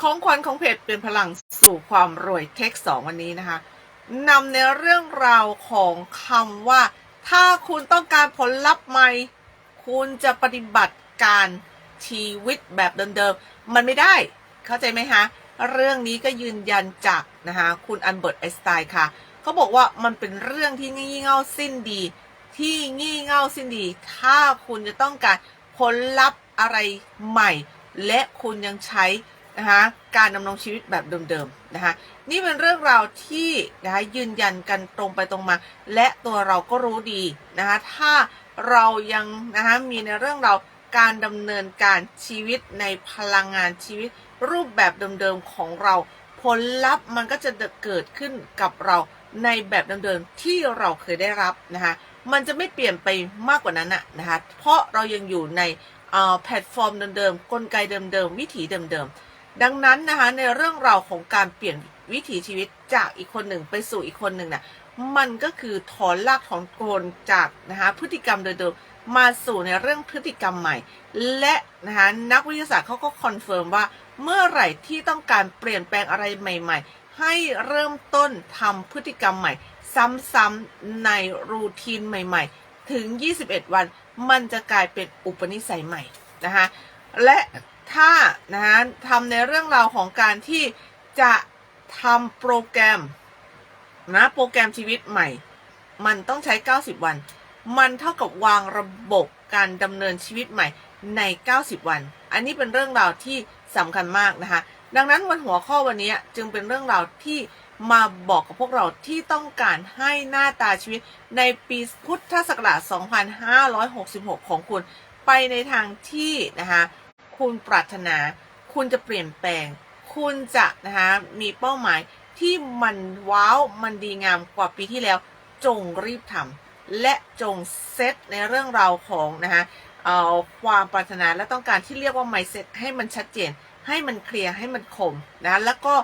ของขวัญของเพจเป็นพลังสู่ความรวยเทคสองวันนี้นะคะนำในเรื่องราวของคำว่า ถ้าคุณต้องการผลลัพธ์ใหม่ คุณจะปฏิบัติการชีวิตแบบเดิมๆ มันไม่ได้ เข้าใจไหมคะเรื่องนี้ก็ยืนยันจากนะคะคุณอันเบิร์ตไอสไตน์ค่ะเขาบอกว่ามันเป็นเรื่องที่งี่เง่าสิ้นดี ที่งี่เง่าสิ้นดี ถ้าคุณจะต้องการผลลัพธ์อะไรใหม่ และคุณยังใช้ นะคะการดำรงชีวิตแบบเดิมๆนะคะนี่เป็นเรื่องราวที่นะคะยืนยันกันตรงไปตรงมา และตัวเราก็รู้ดีนะคะถ้าเรายังนะคะมีในเรื่องเราการดำเนินการชีวิตในพลังงานชีวิต รูปแบบเดิมๆของเรา ผลลัพธ์มันก็จะเกิดขึ้นกับเราในแบบเดิมๆที่เราเคยได้รับนะคะมันจะไม่เปลี่ยนไปมากกว่านั้นนะนะคะเพราะเรายังอยู่ในแพลตฟอร์มเดิมๆกลไกเดิมๆวิถีเดิมๆ ดังนั้นนะคะในเรื่องราวของการเปลี่ยนวิถีชีวิตจากอีกคนหนึ่งไปสู่อีกคนหนึ่งนะ่ะมันก็คือถอนรากถอนโคนจากนะคะพฤติกรรมเดิมมาสู่ในเรื่องพฤติกรรมใหม่ และนะคะนักวิทยาศาสตร์เขาก็คอนเฟิร์มว่าเมื่อไหร่ที่ต้องการเปลี่ยนแปลงอะไรใหม่ ๆ ให้เริ่มต้นทำพฤติกรรมใหม่ ซ้ำๆในรูทีนใหม่ ๆ ถึง 21 วัน มันจะกลายเป็นอุปนิสัยใหม่นะคะและ ถ้านะคะทำในเรื่องราวของการที่จะทำโปรแกรมนะโปรแกรมชีวิตใหม่ มันต้องใช้ 90 วัน มันเท่ากับวางระบบการดำเนินชีวิตใหม่ใน 90 วัน อันนี้เป็นเรื่องราวที่สำคัญมากนะคะ ดังนั้นวันหัวข้อวันนี้จึงเป็นเรื่องราวที่มาบอกกับพวกเราที่ต้องการให้หน้าตาชีวิตในปีพุทธศักราช 2566 ของคุณ ไปในทางที่นะคะ คุณปรารถนา คุณจะเปลี่ยนแปลง คุณจะนะคะมีเป้าหมายที่มันว้าวมันดีงามกว่าปีที่แล้ว จงรีบทำและจงเซตในเรื่องราวของนะคะเอาความปรารถนาและต้องการที่เรียกว่า mindset ให้มันชัดเจน ให้มันเคลียร์ให้มันคมนะแล้วก็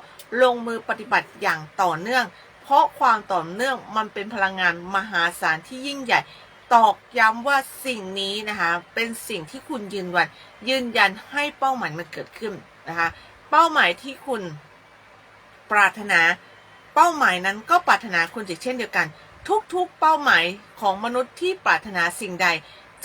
ลงมือปฏิบัติอย่างต่อเนื่อง เพราะความต่อเนื่องมันเป็นพลังงานมหาศาลที่ยิ่งใหญ่ ตอกย้ำว่าสิ่งนี้นะคะ เป็นสิ่งที่คุณยืนวัน ยืนยันให้เป้าหมายมันเกิดขึ้นนะคะ เป้าหมายที่คุณปรารถนา เป้าหมายนั้นก็ปรารถนาคุณเช่นเดียวกัน ทุกๆ เป้าหมายของมนุษย์ที่ปรารถนาสิ่งใด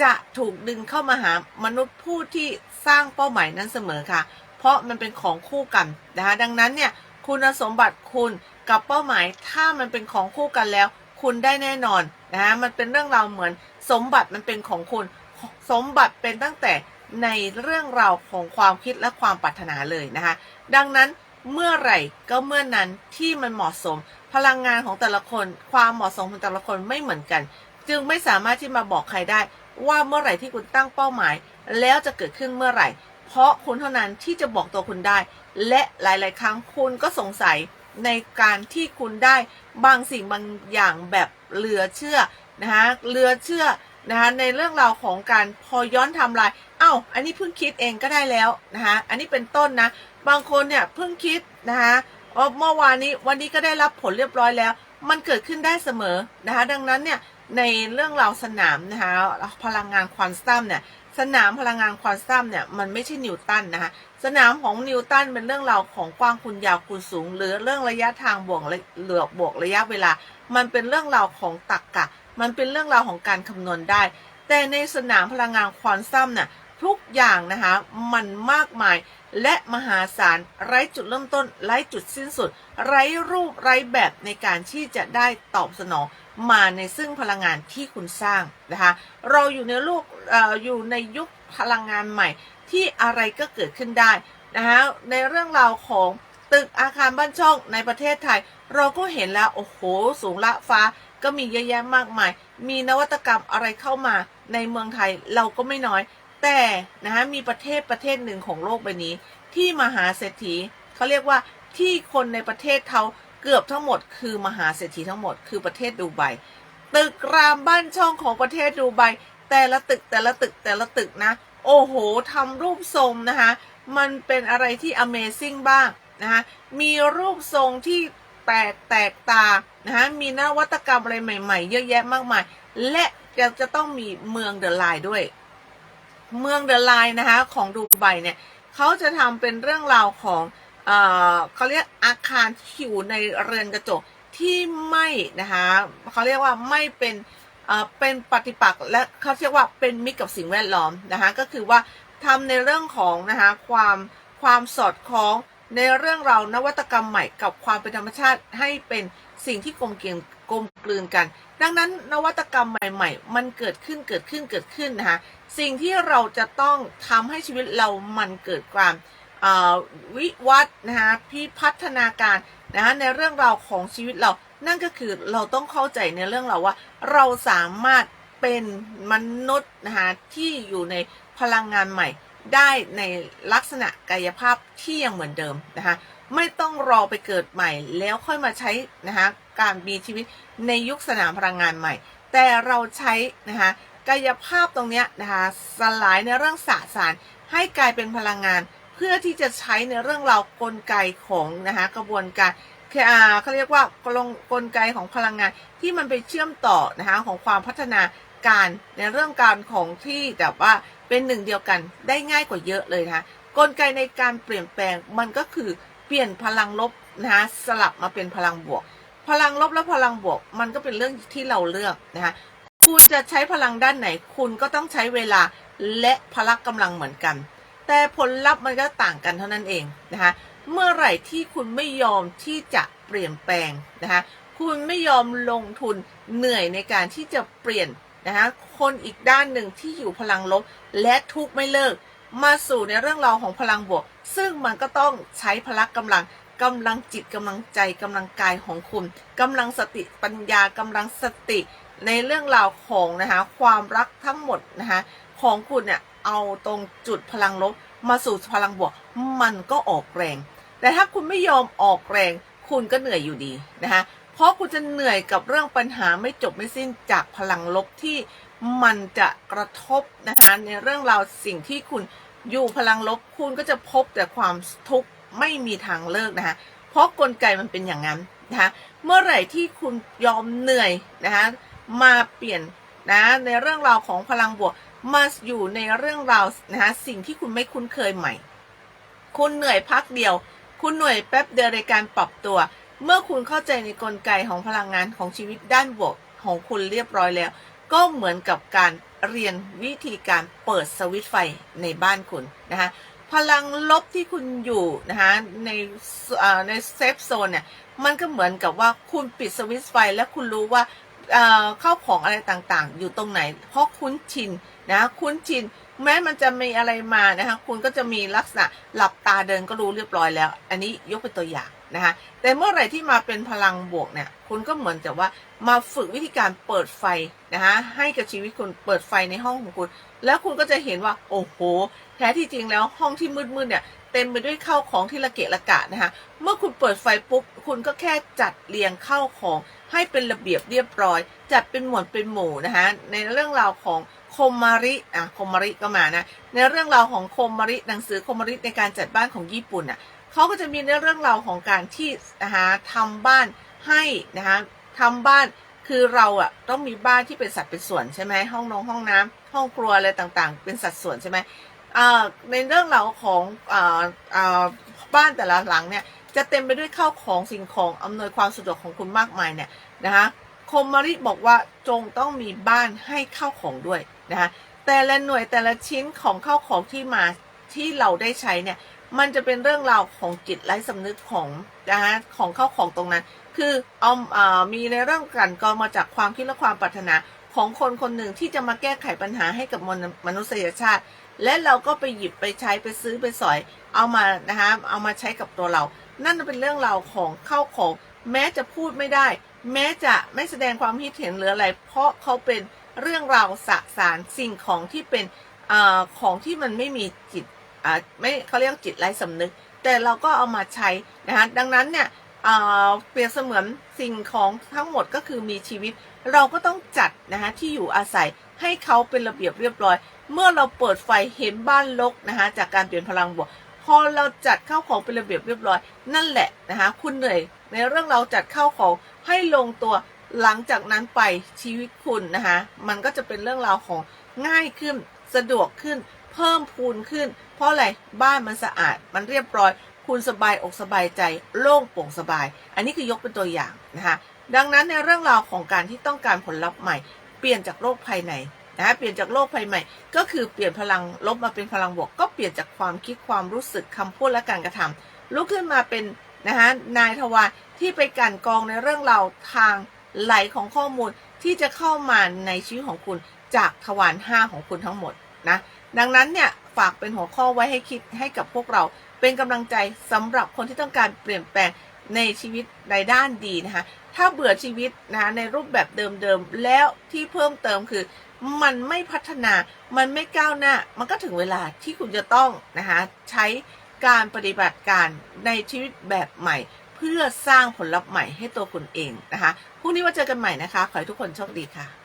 จะถูกดึงเข้ามาหามนุษย์ผู้ที่สร้างเป้าหมายนั้นเสมอค่ะ เพราะมันเป็นของคู่กันนะคะ ดังนั้นเนี่ยคุณสมบัติคุณกับเป้าหมายถ้ามันเป็นของคู่กันแล้ว คุณได้แน่นอน นะมันเป็นเรื่องราวเหมือนสมบัติมันเป็นของคุณสมบัติเป็นตั้งแต่ในเรื่องราวของความคิดและความปรารถนาเลยนะคะ ดังนั้นเมื่อไหร่ก็เมื่อนั้นที่มันเหมาะสม พลังงานของแต่ละคน ความเหมาะสมของแต่ละคนไม่เหมือนกัน จึงไม่สามารถที่มาบอกใครได้ ว่าเมื่อไหร่ที่คุณตั้งเป้าหมาย แล้วจะเกิดขึ้นเมื่อไหร่ เพราะคุณเท่านั้นที่จะบอกตัวคุณได้ และหลาย ๆ ครั้งคุณก็สงสัย ในการที่คุณได้บางสิ่งบางอย่างแบบเหลือเชื่อนะคะเหลือเชื่อนะคะในเรื่องราวของการพอย้อนทำลายเอ้าอันนี้เพิ่งคิดเองก็ได้แล้วนะคะอันนี้เป็นต้นนะ บางคนเนี่ยเพิ่งคิดนะคะเมื่อวานนี้วันนี้ก็ได้รับผลเรียบร้อยแล้ว มันเกิดขึ้นได้เสมอนะคะดังนั้นเนี่ยในเรื่องราวสนามนะคะพลังงานควอนตัมเนี่ยสนามพลังงานควอนตัมเนี่ยมันไม่ใช่นิวตันนะคะ สนามของนิวตันเป็นเรื่องราวของกว้างคูณยาวคูณสูง หรือเรื่องระยะทางบวกเหลือบวกระยะเวลา มันเป็นเรื่องราวของตรรกกะ มันเป็นเรื่องราวของการคำนวณได้ แต่ในสนามพลังงานควอนตัมเนี่ยทุกอย่างนะคะมันมากมายและมหาศาลไร้จุดเริ่มต้น ไร้จุดสิ้นสุด ไร้รูปไร้แบบในการที่จะได้ตอบสนองมาในซึ่งพลังงานที่คุณสร้างนะคะเราอยู่ในโลกออยู่ในยุคพลังงานใหม่ ที่อะไรก็เกิดขึ้นได้นะคะในเรื่องราวของตึกอาคารบ้านช่องในประเทศไทย เราก็เห็นแล้วโอ้โห สูงละฟ้าก็มีเยอะแยะมากมาย มีนวัตกรรมอะไรเข้ามาในเมืองไทยเราก็ไม่น้อย แต่นะคะมีประเทศประเทศหนึ่งของโลกใบนี้ ที่มหาเศรษฐีเขาเรียกว่าที่คนในประเทศเขาเกือบทั้งหมด คือมหาเศรษฐีทั้งหมดคือประเทศดูไบตึกรามบ้านช่องของประเทศดูไบแต่ละตึกแต่ละตึกแต่ละตึกนะ โอ้โหทำรูปทรงนะคะ มันเป็นอะไรที่ Amazing บ้างนะคะมีรูปทรงที่แปลกแตกตานะคะมีนวัตกรรมอะไรใหม่ๆ เยอะแยะมากมาย และจะจะต้องมีเมืองเดอะไลน์ด้วย เมืองเดอะไลน์นะคะของดูไบเนี่ยเขาจะทำเป็นเรื่องราวของเอ่อเขาเรียกอาคารที่อยู่ในเรือนกระจกที่ไม่นะคะเขาเรียกว่าไม่เป็น เป็นปฏิปักษ์และเขาเรียกว่าเป็นมิตรกับสิ่งแวดล้อมนะคะก็คือว่าทำในเรื่องของนะคะความความสอดคล้องในเรื่องราวนวัตกรรมใหม่กับความเป็นธรรมชาติให้เป็นสิ่งที่กลมเกลียนกลมกลืนกัน ดังนั้นนวัตกรรมใหม่ ๆ มันเกิดขึ้นเกิดขึ้นเกิดขึ้นนะคะสิ่งที่เราจะต้องทำให้ชีวิตเรามันเกิดความวิวัฒน์นะคะพิพัฒนาการนะคะในเรื่องราวของชีวิตเรา นั่นก็คือเราต้องเข้าใจในเรื่องเราว่า เราสามารถเป็นมนุษย์นะคะที่อยู่ในพลังงานใหม่ ได้ในลักษณะกายภาพที่ยังเหมือนเดิมนะคะไม่ต้องรอไปเกิดใหม่ แล้วค่อยมาใช้นะคะการมีชีวิตในยุคสนามพลังงานใหม่ แต่เราใช้นะคะกายภาพตรงนี้นะคะสลายในเรื่องสสาร ให้กลายเป็นพลังงาน เพื่อที่จะใช้ในเรื่องราวกลไกของนะคะกระบวนการ เขาเรียกว่ากลงกลไกของพลังงานที่มันไปเชื่อมต่อนะคะของความพัฒนาการในเรื่องการของที่แบบว่าเป็นหนึ่งเดียวกันได้ง่ายกว่าเยอะเลยนะคะกลไกในการเปลี่ยนแปลงมันก็คือเปลี่ยนพลังลบนะคะสลับมาเป็นพลังบวก พลังลบและพลังบวก มันก็เป็นเรื่องที่เราเลือกนะคะคุณจะใช้พลังด้านไหน คุณก็ต้องใช้เวลาและพละกำลังเหมือนกัน แต่ผลลัพธ์มันก็ต่างกันเท่านั้นเองนะคะเมื่อไหร่ที่คุณไม่ยอมที่จะเปลี่ยนแปลงนะคะคุณไม่ยอมลงทุนเหนื่อยในการที่จะเปลี่ยนนะคะคนอีกด้านหนึ่งที่อยู่พลังลบและทุกข์ไม่เลิก มาสู่ในเรื่องราวของพลังบวก ซึ่งมันก็ต้องใช้พละกำลังกำลังจิตกำลังใจกำลังกายของคุณกำลังสติปัญญากำลังสติในเรื่องราวของนะคะความรักทั้งหมดนะคะของคุณเนี่ย เอาตรงจุดพลังลบมาสู่พลังบวก มันก็ออกแรง แต่ถ้าคุณไม่ยอมออกแรง คุณก็เหนื่อยอยู่ดีนะคะเพราะคุณจะเหนื่อยกับเรื่องปัญหาไม่จบไม่สิ้นจากพลังลบที่มันจะกระทบนะคะในเรื่องราวสิ่งที่คุณอยู่พลังลบคุณก็จะพบแต่ความทุกข์ไม่มีทางเลิกนะคะเพราะกลไกมันเป็นอย่างนั้นนะคะเมื่อไหร่ที่คุณยอมเหนื่อยนะคะมาเปลี่ยนนะในเรื่องราวของพลังบวก มาอยู่ในเรื่องราวนะคะสิ่งที่คุณไม่คุ้นเคยใหม่ คุณเหนื่อยพักเดียว คุณเหนื่อยแป๊บเดียวในการปรับตัว เมื่อคุณเข้าใจในกลไกของพลังงานของชีวิตด้านบวกของคุณเรียบร้อยแล้ว ก็เหมือนกับการเรียนวิธีการเปิดสวิตไฟในบ้านคุณนะคะพลังลบที่คุณอยู่นะคะในเอ่อในเซฟโซนเนี่ยมันก็เหมือนกับว่าคุณปิดสวิตไฟและคุณรู้ว่าเอ่อเข้าของอะไรต่างๆ อยู่ตรงไหน เพราะคุ้นชิน นะคุ้นชินแม้มันจะมีอะไรมานะคะคุณก็จะมีลักษณะหลับตาเดินก็รู้เรียบร้อยแล้ว อันนี้ยกเป็นตัวอย่างนะคะแต่เมื่อไหร่ที่มาเป็นพลังบวกเนี่ยคุณก็เหมือนกับว่ามาฝึกวิธีการเปิดไฟนะคะให้กับชีวิตคุณเปิดไฟในห้องของคุณ แล้วคุณก็จะเห็นว่าโอ้โห แท้ที่จริงแล้วห้องที่มืดๆเนี่ยเต็มไปด้วยข้าวของที่ระเกะระกะนะคะเมื่อคุณเปิดไฟปุ๊บคุณก็แค่จัดเรียงข้าวของให้เป็นระเบียบเรียบร้อย จัดเป็นหมวดเป็นหมู่นะคะในเรื่องราวของ คมมาริอะคมมาริก็มานะ ในเรื่องราวของคมมาริหนังสือคมมาริในการจัดบ้านของญี่ปุ่นอะเขาก็จะมีในเรื่องราวของการที่นะคะทำบ้านให้นะคะทำบ้านคือเราอะต้องมีบ้านที่เป็นสัดเป็นส่วนใช่ไหมห้องนองห้องน้ำห้องครัวอะไรต่างๆ เป็นสัดส่วนใช่ไหมอ่าในเรื่องราวของอ่าอ่าบ้านแต่ละหลังเนี่ยจะเต็มไปด้วยข้าวของสิ่งของอำนวยความสะดวกของคุณมากมายเนี่ยนะคะ คมมาริบอกว่าจงต้องมีบ้านให้ข้าวของด้วยนะคะแต่ละหน่วยแต่ละชิ้นของข้าวของที่มาที่เราได้ใช้เนี่ยมันจะเป็นเรื่องราวของจิตไร้สำนึกของนะคะของข้าวของตรงนั้น คือเอาอามีในเรื่องกันกรองมาจากความคิดและความปรารถนาของคนคนหนึ่งที่จะมาแก้ไขปัญหาให้กับมนุษย์มนุษยชาติ และเราก็ไปหยิบไปใช้ไปซื้อไปสอย เอามานะคะเอามาใช้กับตัวเรา นั่นเป็นเรื่องราวของข้าวของแม้จะพูดไม่ได้ แม้จะไม่แสดงความคิดเห็นหรืออะไร เพราะเขาเป็นเรื่องราวสสารสิ่งของที่เป็นอของที่มันไม่มีจิตไม่เขาเรียกจิตไร้สำนึก แต่เราก็เอามาใช้นะคะดังนั้นเนี่ยเปรียบเสมือนสิ่งของทั้งหมดก็คือมีชีวิต เราก็ต้องจัดนะคะที่อยู่อาศัยให้เขาเป็นระเบียบเรียบร้อย เมื่อเราเปิดไฟเห็นบ้านรกนะคะจากการเปลี่ยนพลังบวกพอเราจัดเข้าของเป็นระเบียบเรียบร้อย นั่นแหละนะคะคุณเหนื่อยในเรื่องเราจัดเข้าของ ให้ลงตัวหลังจากนั้นไปชีวิตคุณนะคะ มันก็จะเป็นเรื่องราวของง่ายขึ้นสะดวกขึ้น เพิ่มพูนขึ้น เพราะอะไรบ้านมันสะอาด มันเรียบร้อย คุณสบายอกสบายใจ โล่งโปร่งสบาย อันนี้คือยกเป็นตัวอย่างนะคะ ดังนั้นในเรื่องราวของการที่ต้องการผลลัพธ์ใหม่ เปลี่ยนจากโลกภายในนะเปลี่ยนจากโลกภายในก็คือเปลี่ยนพลังลบมาเป็นพลังบวก ก็เปลี่ยนจากความคิดความรู้สึกคำพูดและการกระทำลุกขึ้นมาเป็น นะคะนายทวารที่ไปกันกองในเรื่องราวทางไหลของข้อมูลที่จะเข้ามาในชีวิตของคุณจากทวารห้าของคุณทั้งหมดนะดังนั้นเนี่ยฝากเป็นหัวข้อไว้ให้คิดให้กับพวกเรา เป็นกำลังใจสำหรับคนที่ต้องการเปลี่ยนแปลงในชีวิตในด้านดีนะคะถ้าเบื่อชีวิตนะคะในรูปแบบเดิมๆแล้วที่เพิ่มเติมคือมันไม่พัฒนา มันไม่ก้าวหน้า มันก็ถึงเวลาที่คุณจะต้องนะคะใช้ การปฏิบัติการในชีวิตแบบใหม่ เพื่อสร้างผลลัพธ์ใหม่ให้ตัวคุณเองนะคะพรุ่งนี้มาเจอกันใหม่นะคะ ขอให้ทุกคนโชคดีค่ะ